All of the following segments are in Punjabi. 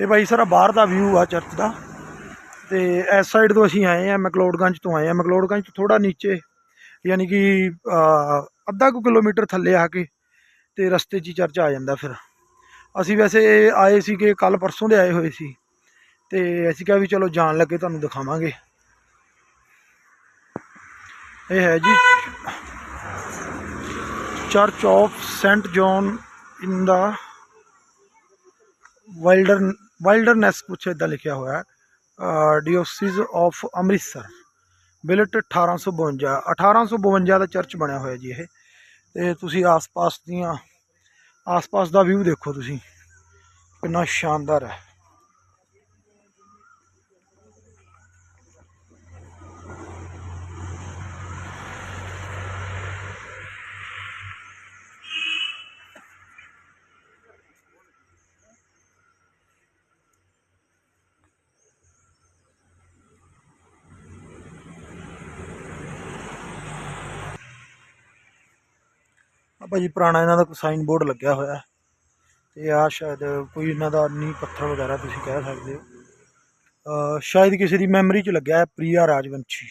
ਇਹ ਬਾਈ ਸਾਰਾ ਬਾਹਰ ਦਾ ਵਿਊ ਆ ਚਰਚ ਦਾ। ਤੇ ਇਸ ਸਾਈਡ ਤੋਂ ਅਸੀਂ ਆਏ ਆ ਮੈਕਲੋਡਗੰਜ ਤੋਂ ਆਏ ਆ। ਮੈਕਲੋਡਗੰਜ ਤੋਂ ਥੋੜਾ ਨੀਚੇ, ਯਾਨੀ ਕਿ ਅੱਧਾ ਕੁ ਕਿਲੋਮੀਟਰ ਥੱਲੇ ਆ ਕੇ ਤੇ ਰਸਤੇ 'ਚ ਹੀ ਚਰਚ ਆ ਜਾਂਦਾ ਫਿਰ। ਅਸੀਂ ਵੈਸੇ ਆਏ ਸੀ ਕਿ ਕੱਲ ਪਰਸੋਂ ਦੇ ਆਏ ਹੋਏ ਸੀ। ਤੇ ਅਸੀਂ ਕਿਹਾ ਵੀ ਚਲੋ ਜਾਣ ਲੱਗੇ, ਤੁਹਾਨੂੰ ਦਿਖਾਵਾਂਗੇ। ਇਹ ਹੈ ਜੀ church of saint John in the wilder wilderness ਕੁਛ ਇਦਾਂ ਲਿਖਿਆ ਹੋਇਆ ਹੈ। ਡਿਓਸਿਸ ਆਫ ਅੰਮ੍ਰਿਤਸਰ ਬਿਲਟ 1852 1852 ਦਾ ਚਰਚ ਬਣਿਆ ਹੋਇਆ ਜੀ ਇਹ। ਤੇ ਤੁਸੀਂ ਆਸ-ਪਾਸ ਦੀਆਂ, ਆਸ-ਪਾਸ ਦਾ ਵਿਊ ਦੇਖੋ ਤੁਸੀਂ। ਕਿੰਨਾ ਸ਼ਾਨਦਾਰ ਹੈ। ਆ ਭਾਜੀ ਪੁਰਾਣਾ ਇਹਨਾਂ ਦਾ ਕੋਈ ਸਾਈਨ ਬੋਰਡ ਲੱਗਿਆ ਹੋਇਆ। ਹੈ ਤੇ ਆ ਸ਼ਾਇਦ ਕੋਈ ਇਹਨਾਂ ਦਾ ਨੀ ਪੱਥਰ ਵਗੈਰਾ ਤੁਸੀਂ ਕਹਿ ਸਕਦੇ ਹੋ। ਸ਼ਾਇਦ ਕਿਸੇ ਦੀ ਮੈਮਰੀ 'ਚ ਲੱਗਿਆ ਹੈ ਪ੍ਰਿਆ ਰਾਜਵੰਸ਼ੀ।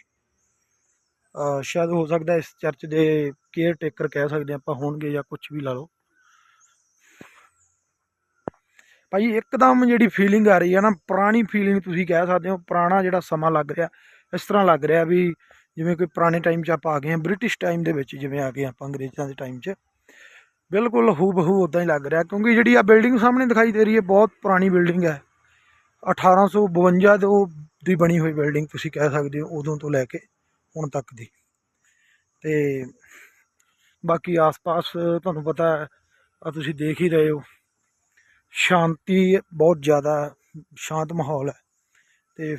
ਸ਼ਾਇਦ ਹੋ ਸਕਦਾ ਇਸ ਚਰਚ ਦੇ ਕੇਅਰ ਟੇਕਰ ਕਹਿ ਸਕਦੇ ਆਪਾਂ ਹੋਣਗੇ ਜਾਂ ਕੁਝ ਵੀ ਲਾ ਲਓ। ਭਾਈ ਇੱਕਦਮ ਜਿਹੜੀ ਫੀਲਿੰਗ ਆ ਰਹੀ ਹੈ ਨਾ, ਪੁਰਾਣੀ ਫੀਲਿੰਗ ਤੁਸੀਂ ਕਹਿ ਸਕਦੇ ਹੋ, ਪੁਰਾਣਾ ਜਿਹੜਾ ਸਮਾਂ ਲੱਗ ਰਿਹਾ, ਇਸ ਤਰ੍ਹਾਂ ਲੱਗ ਰਿਹਾ ਵੀ ਜਿਵੇਂ ਕੋਈ ਪੁਰਾਣੇ ਟਾਈਮ 'ਚ ਆਪਾਂ ਆ ਗਏ ਹਾਂ ਬ੍ਰਿਟਿਸ਼ ਟਾਈਮ ਦੇ ਵਿੱਚ ਜਿਵੇਂ ਆ ਗਏ ਆਪਾਂ ਅੰਗਰੇਜ਼ਾਂ ਦੇ ਟਾਈਮ 'ਚ, ਬਿਲਕੁਲ ਹੂ ਬਹੂ ਉਦਾਂ ਹੀ ਲੱਗ ਰਿਹਾ, ਕਿਉਂਕਿ ਜਿਹੜੀ ਆ ਬਿਲਡਿੰਗ ਸਾਹਮਣੇ ਦਿਖਾਈ ਦੇ ਰਹੀ ਹੈ, ਬਹੁਤ ਪੁਰਾਣੀ ਬਿਲਡਿੰਗ ਹੈ। 1852 ਤੋਂ ਦੀ ਬਣੀ ਹੋਈ ਬਿਲਡਿੰਗ ਤੁਸੀਂ ਕਹਿ ਸਕਦੇ ਹੋ, ਉਦੋਂ ਤੋਂ ਲੈ ਕੇ ਹੁਣ ਤੱਕ ਦੀ। ਤੇ ਬਾਕੀ ਆਸ-ਪਾਸ ਤੁਹਾਨੂੰ ਪਤਾ ਆ, ਤੁਸੀਂ ਦੇਖ ਹੀ ਰਹੇ ਹੋ, ਸ਼ਾਂਤੀ ਬਹੁਤ ਜ਼ਿਆਦਾ, ਸ਼ਾਂਤ ਮਾਹੌਲ ਹੈ। ਤੇ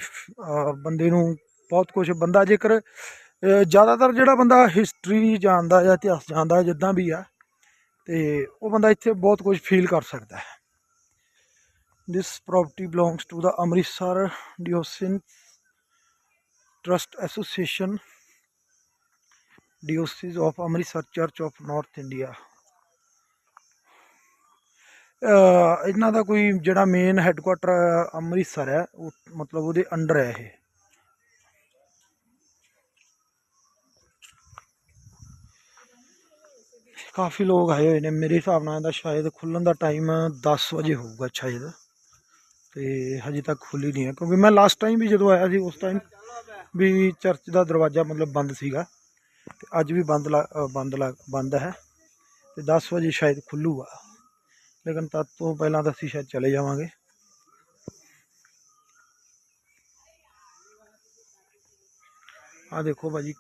ਬੰਦੇ ਨੂੰ ਬਹੁਤ ਕੁਝ ਬੰਦਾ ਜੇਕਰ ਜ਼ਿਆਦਾਤਰ ਜਿਹੜਾ ਬੰਦਾ ਹਿਸਟਰੀ ਜਾਣਦਾ ਜਾਂ ਇਤਿਹਾਸ ਜਾਣਦਾ ਜਿੱਦਾਂ ਵੀ ਆ, ਤੇ ਉਹ ਬੰਦਾ ਇੱਥੇ ਬਹੁਤ ਕੁਝ ਫੀਲ ਕਰ ਸਕਦਾ ਹੈ। This property belongs to the Amritsar Diocese Trust Association, Diocese of Amritsar Church of North India. ਅਹ, ਇਹਨਾਂ ਦਾ ਕੋਈ ਜਿਹੜਾ ਮੇਨ ਹੈੱਡਕੁਆਟਰ ਅੰਮ੍ਰਿਤਸਰ ਹੈ, ਉਹ ਮਤਲਬ ਉਹਦੇ ਅੰਡਰ ਹੈ ਇਹ। ਕਾਫੀ ਲੋਕ ਆਏ ਹੋਏ ਨੇ ਮੇਰੇ ਹਿਸਾਬ ਨਾਲ ਇਹਦਾ ਸ਼ਾਇਦ ਖੁੱਲਣ ਦਾ ਟਾਈਮ 10 ਵਜੇ ਹੋਊਗਾ ਸ਼ਾਇਦ ਤੇ ਹਜੇ ਤੱਕ ਖੁੱਲੀ ਨਹੀਂ ਹੈ ਕਿਉਂਕਿ ਮੈਂ ਲਾਸਟ ਟਾਈਮ ਵੀ ਜਦੋਂ ਆਇਆ ਸੀ ਉਸ ਟਾਈਮ ਵੀ ਚਰਚ ਦਾ ਦਰਵਾਜ਼ਾ ਮਤਲਬ ਬੰਦ ਸੀਗਾ ਤੇ ਅੱਜ ਵੀ ਬੰਦ ਲਾ- ਅ, ਬੰਦ ਲਾ- ਬੰਦ ਹੈ ਤੇ 10 ਵਜੇ ਸ਼ਾਇਦ ਖੁੱਲੂਗਾ ਲੇਕਿਨ ਤਦ ਤੋਂ ਪਹਿਲਾਂ ਤਾਂ ਅਸੀਂ ਸ਼ਾਇਦ ਚਲੇ ਜਾਵਾਂਗੇ ਆ ਦੇਖੋ ਭਾਜੀ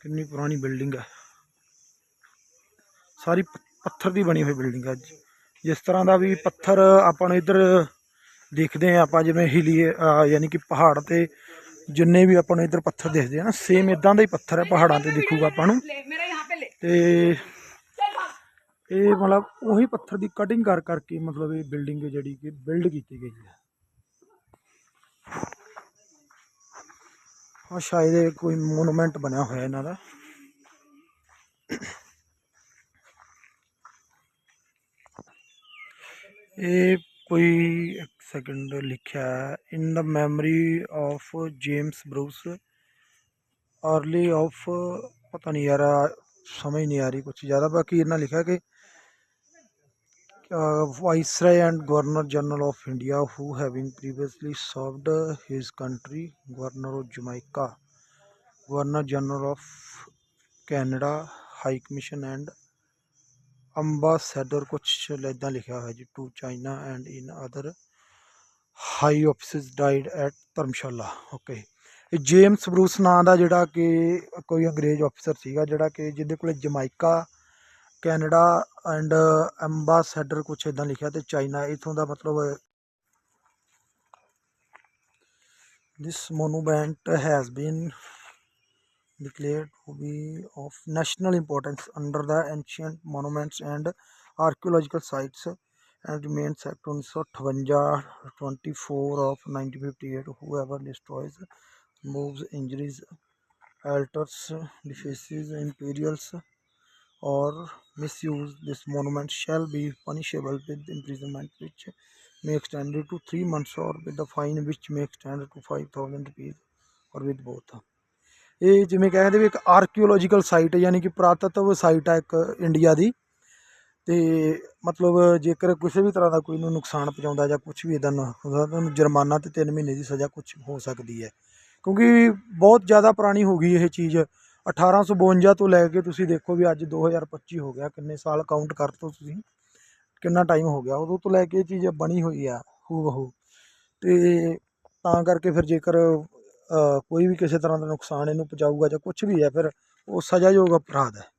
ਕਿੰਨੀ ਪੁਰਾਣੀ ਬਿਲਡਿੰਗ ਹੈ ਸਾਰੀ ਪੱਥਰ ਦੀ ਬਣੀ ਹੋਈ ਬਿਲਡਿੰਗ ਹੈ ਜਿਸ ਤਰ੍ਹਾਂ ਦਾ ਵੀ ਪੱਥਰ ਆਪਾਂ ਨੂੰ ਇੱਧਰ ਦੇਖਦੇ ਆ ਆਪਾਂ ਜਿਵੇਂ ਹਿਲੀ ਯਾਨੀ ਕਿ ਪਹਾੜ ਤੇ ਜਿੰਨੇ ਵੀ ਆਪਾਂ ਨੂੰ ਇੱਧਰ ਪੱਥਰ ਦੇਖਦੇ ਆ ਨਾ ਸੇਮ ਇਦਾਂ ਦਾ ਹੀ ਪੱਥਰ ਹੈ, ਪਹਾੜਾਂ ਤੇ ਦੇਖੂਗਾ ਆਪਾਂ ਨੂੰ। ਤੇ ਇਹ ਮਤਲਬ ਉਹੀ ਪੱਥਰ ਦੀ ਕਟਿੰਗ ਕਰ ਕਰਕੇ ਮਤਲਬ ਇਹ ਬਿਲਡਿੰਗ ਜਿਹੜੀ ਕਿ ਬਿਲਡ ਕੀਤੀ ਗਈ ਹੈ। ਆ ਸ਼ਾਇਦ ਕੋਈ ਮੋਨੂਮੈਂਟ ਬਣਿਆ ਹੋਇਆ ਇਹਨਾਂ ਦਾ। ये कोई एक सेकंड लिखा है। In the memory of James Bruce earl of पता नहीं यार, समझ नहीं आ रही कुछ ज़्यादा। बाकी इतना लिखा है कि viceroy and governor general of India who having previously served his country governor of Jamaica governor general of Canada high commission and ambassador ਕੁਛ ਇਦਾਂ ਲਿਖਿਆ ਹੋਇਆ ਜੀ to China and in other high offices died at Dharamshala okay James Bruce ਨਾਂ ਦਾ ਜਿਹੜਾ ਕਿ ਕੋਈ ਅੰਗਰੇਜ਼ ਅਫਸਰ ਸੀਗਾ, ਜਿਹੜਾ ਕਿ ਜਿਹਦੇ ਕੋਲੇ ਜਮਾਇਕਾ ਕੈਨੇਡਾ ਐਂਡ ਐਮਬਾਸੈਡਰ ਕੁਛ ਇਦਾਂ ਲਿਖਿਆ ਤੇ ਚਾਈਨਾ ਇਥੋਂ ਦਾ ਮਤਲਬ this monument has been declared to be of national importance under the ancient monuments and archaeological sites and remains 1958 24 of 1958 whoever destroys moves injuries alters defaces imperials or misuse this monument shall be punishable with imprisonment which may extend to 3 months or with a fine which may extend to 5000 rupees or with both ਇਹ ਜਿਵੇਂ ਕਹਿੰਦੇ ਵੀ ਇੱਕ ਆਰਕੀਓਲੋਜੀਕਲ ਸਾਈਟ ਯਾਨੀ ਕਿ ਪੁਰਾਤਤਵ ਸਾਈਟ ਆ ਇੱਕ ਇੰਡੀਆ ਦੀ। ਤੇ ਮਤਲਬ ਜੇਕਰ ਕਿਸੇ ਵੀ ਤਰ੍ਹਾਂ ਦਾ ਕੋਈ ਨੂੰ ਨੁਕਸਾਨ ਪਹੁੰਚਾਉਂਦਾ ਜਾਂ ਕੁਝ ਵੀ ਇਦਾਂ ਹੁੰਦਾ ਉਹਨੂੰ ਜੁਰਮਾਨਾ ਤੇ 3 ਮਹੀਨੇ ਦੀ ਸਜ਼ਾ ਕੁਝ ਹੋ ਸਕਦੀ ਹੈ। ਕਿਉਂਕਿ ਬਹੁਤ ਜ਼ਿਆਦਾ ਪੁਰਾਣੀ ਹੋ ਗਈ ਇਹ ਚੀਜ਼। 1852 ਤੋਂ ਲੈ ਕੇ ਤੁਸੀਂ ਦੇਖੋ ਵੀ ਅੱਜ 2025 ਹੋ ਗਿਆ, ਕਿੰਨੇ ਸਾਲ ਕਾਊਂਟ ਕਰ ਤੋ ਤੁਸੀਂ, ਕਿੰਨਾ ਟਾਈਮ ਹੋ ਗਿਆ। ਉਦੋਂ ਤੋਂ ਲੈ ਕੇ ਇਹ ਚੀਜ਼ ਬਣੀ ਹੋਈ ਆ ਹੂ ਬਹੂ ਤੇ ਤਾਂ ਕਰਕੇ ਫਿਰ ਜੇਕਰ ਕੋਈ ਵੀ ਕਿਸੇ ਤਰ੍ਹਾਂ ਦਾ ਨੁਕਸਾਨ ਇਹਨੂੰ ਪਹੁੰਚਾਊਗਾ ਜਾਂ ਕੁਝ ਵੀ ਹੈ, ਫਿਰ ਉਹ ਸਜ਼ਾਯੋਗ ਅਪਰਾਧ ਹੈ।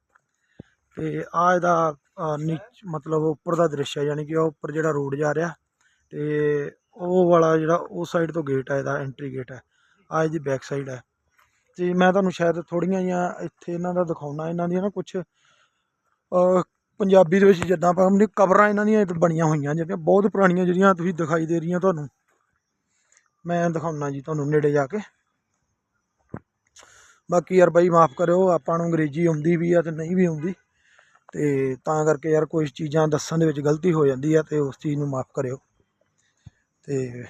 ਤੇ ਆ ਇਹਦਾ ਨੀਚ, ਮਤਲਬ ਉੱਪਰ ਦਾ ਦ੍ਰਿਸ਼ ਹੈ, ਯਾਨੀ ਕਿ ਉਹ ਉੱਪਰ ਜਿਹੜਾ ਰੋਡ ਜਾ ਰਿਹਾ, ਤੇ ਉਹ ਵਾਲਾ ਜਿਹੜਾ ਉਹ ਸਾਈਡ ਤੋਂ ਗੇਟ ਹੈ ਇਹਦਾ ਐਂਟਰੀ ਗੇਟ ਹੈ। ਆ ਇਹਦੀ ਬੈਕ ਸਾਈਡ ਹੈ। ਤੇ ਮੈਂ ਤੁਹਾਨੂੰ ਸ਼ਾਇਦ ਥੋੜੀਆਂ ਜਿਹੀਆਂ ਇੱਥੇ ਇਹਨਾਂ ਦਾ ਦਿਖਾਉਣਾ, ਇਹਨਾਂ ਦੀਆਂ ਨਾ ਕੁਝ ਪੰਜਾਬੀ ਦੇ ਵਿੱਚ ਜਿੱਦਾਂ ਆਪਾਂ ਕਹਿੰਦੇ ਕਬਰਾਂ ਇਹਨਾਂ ਦੀਆਂ ਬਣੀਆਂ ਹੋਈਆਂ, ਜਿਹੜੀਆਂ ਬਹੁਤ ਪੁਰਾਣੀਆਂ, ਜਿਹੜੀਆਂ ਤੁਸੀਂ ਦਿਖਾਈ ਦੇ ਰਹੀਆਂ ਤੁਹਾਨੂੰ। ਮੈਂ ਦਿਖਾਉਣਾ ਜੀ ਤੁਹਾਨੂੰ ਨੇੜੇ ਜਾ ਕੇ। ਬਾਕੀ ਯਾਰ ਬਾਈ ਮਾਫ ਕਰਿਓ, ਆਪਾਂ ਨੂੰ ਅੰਗਰੇਜ਼ੀ ਆਉਂਦੀ ਵੀ ਆ ਤੇ ਨਹੀਂ ਵੀ ਆਉਂਦੀ। ਤੇ ਤਾਂ ਕਰਕੇ ਯਾਰ ਕੁਝ ਚੀਜ਼ਾਂ ਦੱਸਣ ਦੇ ਵਿੱਚ ਗਲਤੀ ਹੋ ਜਾਂਦੀ ਆ ਤੇ ਉਸ ਚੀਜ਼ ਨੂੰ ਮਾਫ ਕਰਿਓ। ਤੇ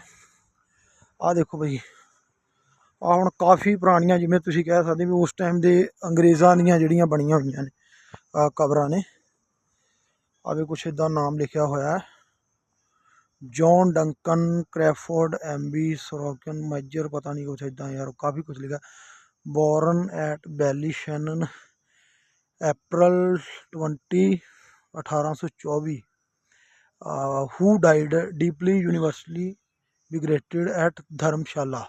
ਆਹ ਦੇਖੋ ਬਈ ਆ ਹੁਣ ਕਾਫੀ ਪੁਰਾਣੀਆਂ ਜਿਵੇਂ ਤੁਸੀਂ ਕਹਿ ਸਕਦੇ ਵੀ ਉਸ ਟਾਈਮ ਦੇ ਅੰਗਰੇਜ਼ਾਂ ਦੀਆਂ ਜਿਹੜੀਆਂ ਬਣੀਆਂ ਹੋਈਆਂ ਨੇ ਕਬਰਾਂ ਨੇ। ਆਵੇ ਕੁਛ ਇਦਾਂ ਨਾਮ ਲਿਖਿਆ ਹੋਇਆ। ਹੈ ਜੌਨ ਡੰਕਨ ਕ੍ਰੈਫੋਰਡ ਐਮਬੀ ਸੋਰੋਕਨ ਮੈਜਰ ਪਤਾ ਨਹੀਂ ਕੁਛ ਇਦਾਂ ਯਾਰ ਕਾਫੀ ਕੁਝ ਲਿਖਿਆ ਬੋਰਨ ਐਟ ਬੈਲੀ Shanan April 20 1824 uh, who died deeply universally migrated at ਧਰਮਸ਼ਾਲਾ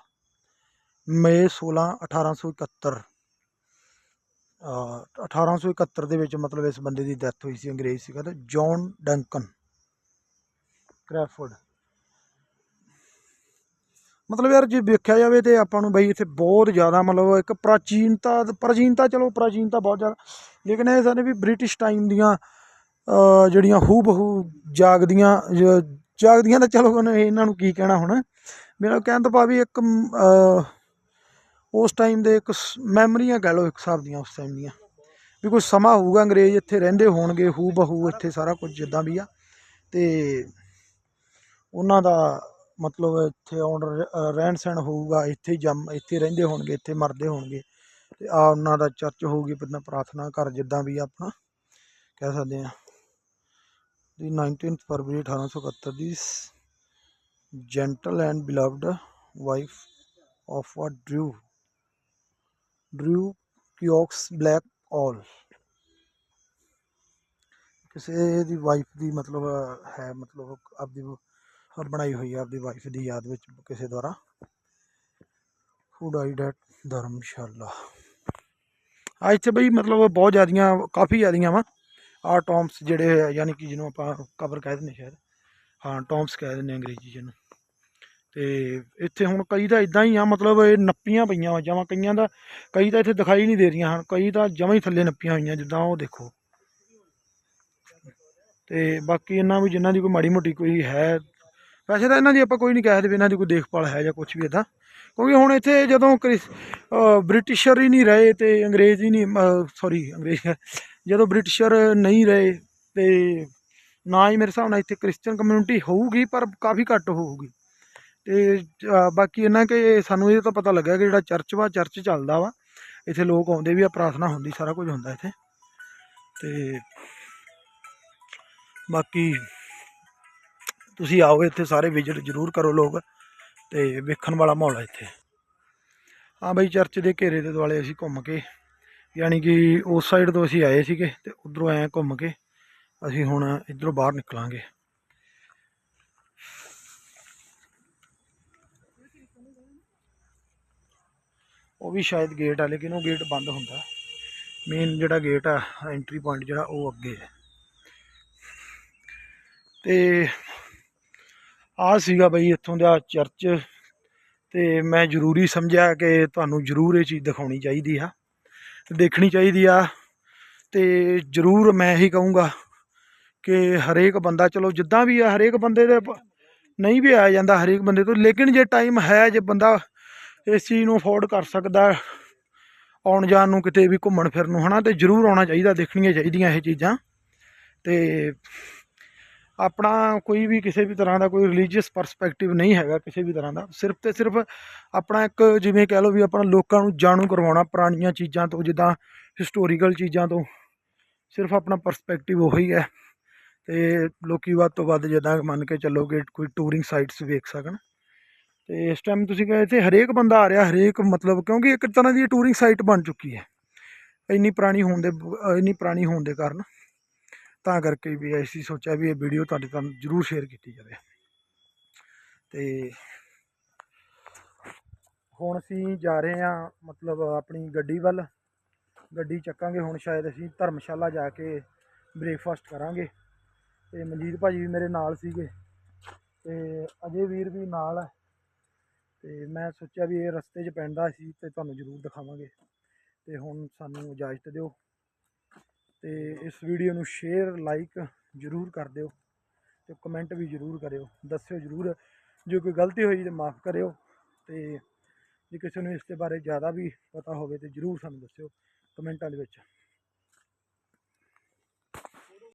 ਮਈ 16 1871 ਅਹ 1871 ਦੇ ਵਿੱਚ ਮਤਲਬ ਇਸ ਬੰਦੇ ਦੀ ਡੈਥ ਹੋਈ ਸੀ ਅੰਗਰੇਜ਼ ਸੀਗਾ ਤੇ ਜੌਨ ਡੰਕਨ ਕ੍ਰੈਫੋਰਡ ਮਤਲਬ ਯਾਰ ਜੇ ਵੇਖਿਆ ਜਾਵੇ ਤੇ ਆਪਾਂ ਨੂੰ ਬਈ ਇੱਥੇ ਬਹੁਤ ਜ਼ਿਆਦਾ ਮਤਲਬ ਇੱਕ ਪ੍ਰਾਚੀਨਤਾ ਪ੍ਰਾਚੀਨਤਾ ਚਲੋ ਪ੍ਰਾਚੀਨਤਾ ਬਹੁਤ ਜ਼ਿਆਦਾ, ਲੇਕਿਨ ਇਹ ਸਾਡੇ ਵੀ ਬ੍ਰਿਟਿਸ਼ ਟਾਈਮ ਦੀਆਂ ਜਿਹੜੀਆਂ ਹੂ ਬਹੂ ਜਾਗਦੀਆਂ ਜਾਗਦੀਆਂ ਤਾਂ ਚਲੋ ਇਹਨਾਂ ਨੂੰ ਕੀ ਕਹਿਣਾ ਹੁਣ। ਮੇਰਾ ਕਹਿਣ ਤੋਂ ਭਾਵ ਵੀ ਇੱਕ ਉਸ ਟਾਈਮ ਦੇ ਇੱਕ ਮੈਮਰੀਆਂ ਕਹਿ ਲਓ ਇੱਕ ਹਿਸਾਬ ਦੀਆਂ ਉਸ ਟਾਈਮ ਦੀਆਂ। ਵੀ ਕੋਈ ਸਮਾਂ ਹੋਊਗਾ ਅੰਗਰੇਜ਼ ਇੱਥੇ ਰਹਿੰਦੇ ਹੋਣਗੇ ਹੂ ਬਹੂ ਇੱਥੇ ਸਾਰਾ ਕੁਝ ਜਿੱਦਾਂ ਵੀ ਆ, ਤੇ ਉਹਨਾਂ ਦਾ ਮਤਲਬ ਇੱਥੇ ਆਉਣ ਰਹਿਣ ਸਹਿਣ ਹੋਊਗਾ, ਇੱਥੇ ਜੰਮ, ਇੱਥੇ ਰਹਿੰਦੇ ਹੋਣਗੇ, ਇੱਥੇ ਮਰਦੇ ਹੋਣਗੇ। ਤੇ ਆ ਉਹਨਾਂ ਦਾ ਚਰਚ ਹੋਊਗੀ ਪਹਿਲਾਂ ਪ੍ਰਾਰਥਨਾ ਘਰ ਜਿੱਦਾਂ ਵੀ ਆਪਣਾ, ਕਹਿ ਸਕਦੇ ਆ ਦੀ 19th ਫਰਵਰੀ 1871 ਦੀ gentle and beloved wife of a ਡਰੂ ਡਰੂ ਕਿਓਕਸ ਬਲੈਕ ਆਲ ਕਿਸੇ ਦੀ ਵਾਈਫ ਦੀ ਮਤਲਬ ਹੈ, ਮਤਲਬ ਆਪਦੀ ਬਣਾਈ ਹੋਈ ਹੈ ਆਪਦੀ ਵਾਈਫ ਦੀ ਯਾਦ ਵਿੱਚ ਕਿਸੇ ਦੁਆਰਾ। Who died at Dharamshala. ਆ ਇੱਥੇ ਬਈ ਮਤਲਬ ਬਹੁਤ ਜ਼ਿਆਦੀਆਂ, ਕਾਫੀ ਜ਼ਿਆਦੀਆਂ ਵਾ। ਆ ਟੌਮਸ ਜਿਹੜੇ ਯਾਨੀ ਕਿ ਜਿਹਨੂੰ ਆਪਾਂ ਕਬਰ ਕਹਿ ਦਿੰਦੇ ਸ਼ਾਇਦ। ਹਾਂ ਟੌਮਸ ਕਹਿ ਦਿੰਦੇ ਅੰਗਰੇਜ਼ੀ ਜਿਹਨੂੰ। ਇਹਨੂੰ ਤੇ ਇੱਥੇ ਹੁਣ ਕਈ ਤਾਂ ਇਦਾਂ ਹੀ ਆ, ਮਤਲਬ ਇਹ ਨੱਪੀਆਂ ਪਈਆਂ ਵਾ ਜਮਾਂ ਕਈਆਂ ਦਾ, ਕਈ ਤਾਂ ਇੱਥੇ ਦਿਖਾਈ ਨਹੀਂ ਦੇ ਰਹੀਆਂ ਹਨ। ਕਈ ਤਾਂ ਜਮਾਂ ਹੀ ਥੱਲੇ ਨੱਪੀਆਂ ਹੋਈਆਂ, ਜਿੱਦਾਂ ਉਹ ਦੇਖੋ। ਤੇ ਬਾਕੀ ਇਹਨਾਂ ਵੀ ਜਿਨ੍ਹਾਂ ਦੀ ਕੋਈ ਮਾੜੀ ਮੋਟੀ ਕੋਈ ਹੈ ਵੈਸੇ ਤਾਂ ਇਹਨਾਂ ਦੀ ਆਪਾਂ ਕੋਈ ਨਹੀਂ ਕਹਿ ਸਕਦੇ ਵੀ ਇਹਨਾਂ ਦੀ ਕੋਈ ਦੇਖਭਾਲ ਹੈ ਜਾਂ ਕੁਝ ਵੀ ਇਦਾਂ ਕਿਉਂਕਿ ਹੁਣ ਇੱਥੇ ਜਦੋਂ ਕ੍ਰਿਸ- ਬ੍ਰਿਟਿਸ਼ਰ ਹੀ ਨਹੀਂ ਰਹੇ ਤੇ ਅੰਗਰੇਜ਼ ਹੀ ਨਹੀਂ ਸੌਰੀ ਅੰਗਰੇਜ਼ ਜਦੋਂ ਬ੍ਰਿਟਿਸ਼ਰ ਨਹੀਂ ਰਹੇ ਤੇ ਨਾ ਹੀ ਮੇਰੇ ਹਿਸਾਬ ਨਾਲ ਇੱਥੇ ਕ੍ਰਿਸਚੀਅਨ ਕਮਿਊਨਿਟੀ ਹੋਊਗੀ, ਪਰ ਕਾਫੀ ਘੱਟ ਹੋਊਗੀ। ਤੇ ਬਾਕੀ ਇਹਨਾਂ ਕਿ ਸਾਨੂੰ ਇਹ ਤਾਂ ਪਤਾ ਲੱਗਾ ਕਿ ਜਿਹੜਾ ਚਰਚ ਵਾ, ਚਰਚ ਚੱਲਦਾ ਵਾ। ਇੱਥੇ ਲੋਕ ਆਉਂਦੇ ਵੀ ਆ, ਪ੍ਰਾਰਥਨਾ ਹੁੰਦੀ, ਸਾਰਾ ਕੁਝ ਹੁੰਦਾ ਇੱਥੇ। ਤੇ ਬਾਕੀ ਤੁਸੀਂ ਆਓ ਇੱਥੇ, ਸਾਰੇ ਵਿਜ਼ਿਟ ਜ਼ਰੂਰ ਕਰੋ ਲੋਕ ਤੇ ਵੇਖਣ ਵਾਲਾ ਮਾਹੌਲ ਹੈ ਇੱਥੇ। ਹਾਂ ਬਈ, ਚਰਚ ਦੇ ਘੇਰੇ ਦੇ ਦੁਆਲੇ ਅਸੀਂ ਘੁੰਮ ਕੇ, ਯਾਨੀ ਕਿ ਉਸ ਸਾਈਡ ਤੋਂ ਅਸੀਂ ਆਏ ਸੀਗੇ ਤੇ ਉਧਰੋਂ ਐਂ ਘੁੰਮ ਕੇ ਅਸੀਂ ਹੁਣ ਇਧਰੋਂ ਬਾਹਰ ਨਿਕਲਾਂਗੇ। ਉਹ ਵੀ ਸ਼ਾਇਦ ਗੇਟ ਆ, ਲੇਕਿਨ ਉਹ ਗੇਟ ਬੰਦ ਹੁੰਦਾ। ਮੇਨ ਜਿਹੜਾ ਗੇਟ ਆ ਐਂਟਰੀ ਪੁਆਇੰਟ ਜਿਹੜਾ ਉਹ ਅੱਗੇ ਹੈ। ਤੇ ਆ ਸੀਗਾ ਬਈ ਇੱਥੋਂ ਦਾ ਚਰਚ ਤੇ ਮੈਂ ਜ਼ਰੂਰੀ ਸਮਝਿਆ ਕਿ ਤੁਹਾਨੂੰ ਜ਼ਰੂਰ ਇਹ ਚੀਜ਼ ਦਿਖਾਉਣੀ ਚਾਹੀਦੀ ਆ, ਦੇਖਣੀ ਚਾਹੀਦੀ ਆ ਤੇ ਜ਼ਰੂਰ ਮੈਂ ਇਹੀ ਕਹੂੰਗਾ ਕਿ ਹਰੇਕ ਬੰਦਾ, ਚਲੋ ਜਿੱਦਾਂ ਵੀ ਆ ਹਰੇਕ ਬੰਦੇ ਦੇ ਨਹੀਂ ਵੀ ਆਇਆ ਜਾਂਦਾ ਹਰੇਕ ਬੰਦੇ ਤੋਂ, ਲੇਕਿਨ ਜੇ ਟਾਈਮ ਹੈ, ਜੇ ਬੰਦਾ ਇਸ ਚੀਜ਼ ਨੂੰ ਅਫੋਰਡ ਕਰ ਸਕਦਾ ਆਉਣ ਜਾਣ ਨੂੰ ਕਿਤੇ ਵੀ ਘੁੰਮਣ ਫਿਰਨ ਨੂੰ, ਹਨਾ, ਤੇ ਜ਼ਰੂਰ ਆਉਣਾ ਚਾਹੀਦਾ, ਦੇਖਣੀਆਂ ਚਾਹੀਦੀਆਂ ਇਹ ਚੀਜ਼ਾਂ ਤੇ ਆਪਣਾ ਕੋਈ ਵੀ ਕਿਸੇ ਵੀ ਤਰ੍ਹਾਂ ਦਾ ਕੋਈ ਰਿਲੀਜੀਅਸ ਪਰਸਪੈਕਟਿਵ ਨਹੀਂ ਹੈਗਾ ਕਿਸੇ ਵੀ ਤਰ੍ਹਾਂ ਦਾ। ਸਿਰਫ ਤੇ ਸਿਰਫ ਆਪਣਾ ਇੱਕ ਜਿਵੇਂ ਕਹਿ ਲਓ ਵੀ ਆਪਣਾ ਲੋਕਾਂ ਨੂੰ ਜਾਣੂ ਕਰਵਾਉਣਾ, ਪੁਰਾਣੀਆਂ ਚੀਜ਼ਾਂ ਤੋਂ, ਜਿੱਦਾਂ ਹਿਸਟੋਰੀਕਲ ਚੀਜ਼ਾਂ ਤੋਂ, ਸਿਰਫ ਆਪਣਾ ਪਰਸਪੈਕਟਿਵ ਉਹੀ ਹੈ। ਤੇ ਲੋਕੀ ਵੱਧ ਤੋਂ ਵੱਧ ਜਿੱਦਾਂ ਮੰਨ ਕੇ ਚੱਲੋਗੇ ਕੋਈ ਟੂਰਿੰਗ ਸਾਈਟਸ ਵੇਖ ਸਕਣ। ਤੇ ਇਸ ਟਾਈਮ ਤੁਸੀਂ ਕਹੇ ਇੱਥੇ ਹਰੇਕ ਬੰਦਾ ਆ ਰਿਹਾ, ਹਰੇਕ ਮਤਲਬ ਕਿਉਂਕਿ ਇੱਕ ਤਰ੍ਹਾਂ ਦੀ ਟੂਰਿੰਗ ਸਾਈਟ ਬਣ ਚੁੱਕੀ ਹੈ। ਇੰਨੀ ਪੁਰਾਣੀ ਹੋਣ ਦੇ, ਇੰਨੀ ਪੁਰਾਣੀ ਹੋਣ ਦੇ ਕਾਰਨ। ਤਾਂ ਕਰਕੇ ਵੀ ਅਸੀਂ ਸੋਚਿਆ ਵੀ ਇਹ ਵੀਡੀਓ ਤੁਹਾਡੇ ਤੱਕ ਜ਼ਰੂਰ ਸ਼ੇਅਰ ਕੀਤੀ ਜਾਵੇ। ਤੇ ਹੁਣ ਅਸੀਂ ਜਾ ਰਹੇ ਹਾਂ, ਮਤਲਬ ਆਪਣੀ ਗੱਡੀ ਵੱਲ। ਗੱਡੀ ਚੱਕਾਂਗੇ, ਹੁਣ ਸ਼ਾਇਦ ਅਸੀਂ ਧਰਮਸ਼ਾਲਾ ਜਾ ਕੇ ਬ੍ਰੇਕਫਾਸਟ ਕਰਾਂਗੇ। ਤੇ ਮਨਜੀਤ ਭਾਜੀ ਵੀ ਮੇਰੇ ਨਾਲ ਸੀਗੇ। ਤੇ ਅਜੇ ਵੀਰ ਵੀ ਨਾਲ ਹੈ। ਤੇ ਮੈਂ ਸੋਚਿਆ ਵੀ ਇਹ ਰਸਤੇ 'ਚ ਪੈਂਦਾ ਸੀ ਤੇ ਤੁਹਾਨੂੰ ਜ਼ਰੂਰ ਦਿਖਾਵਾਂਗੇ। ਤੇ ਹੁਣ ਸਾਨੂੰ ਇਜਾਜ਼ਤ ਦਿਓ। ਤੇ ਇਸ ਵੀਡੀਓ ਨੂੰ ਸ਼ੇਅਰ ਲਾਈਕ ਜ਼ਰੂਰ ਕਰ ਦਿਓ ਤੇ ਕਮੈਂਟ ਵੀ ਜ਼ਰੂਰ ਕਰਿਓ। ਦੱਸਿਓ ਜ਼ਰੂਰ ਜੇ ਕੋਈ ਗਲਤੀ ਹੋਈ ਤੇ ਮਾਫ ਕਰਿਓ ਤੇ ਜੇ ਕਿਸੇ ਨੂੰ ਇਸ ਦੇ ਬਾਰੇ ਜ਼ਿਆਦਾ ਵੀ ਪਤਾ ਹੋਵੇ ਤੇ ਜ਼ਰੂਰ ਸਾਨੂੰ ਦੱਸਿਓ ਕਮੈਂਟਾਂ ਦੇ ਵਿੱਚ।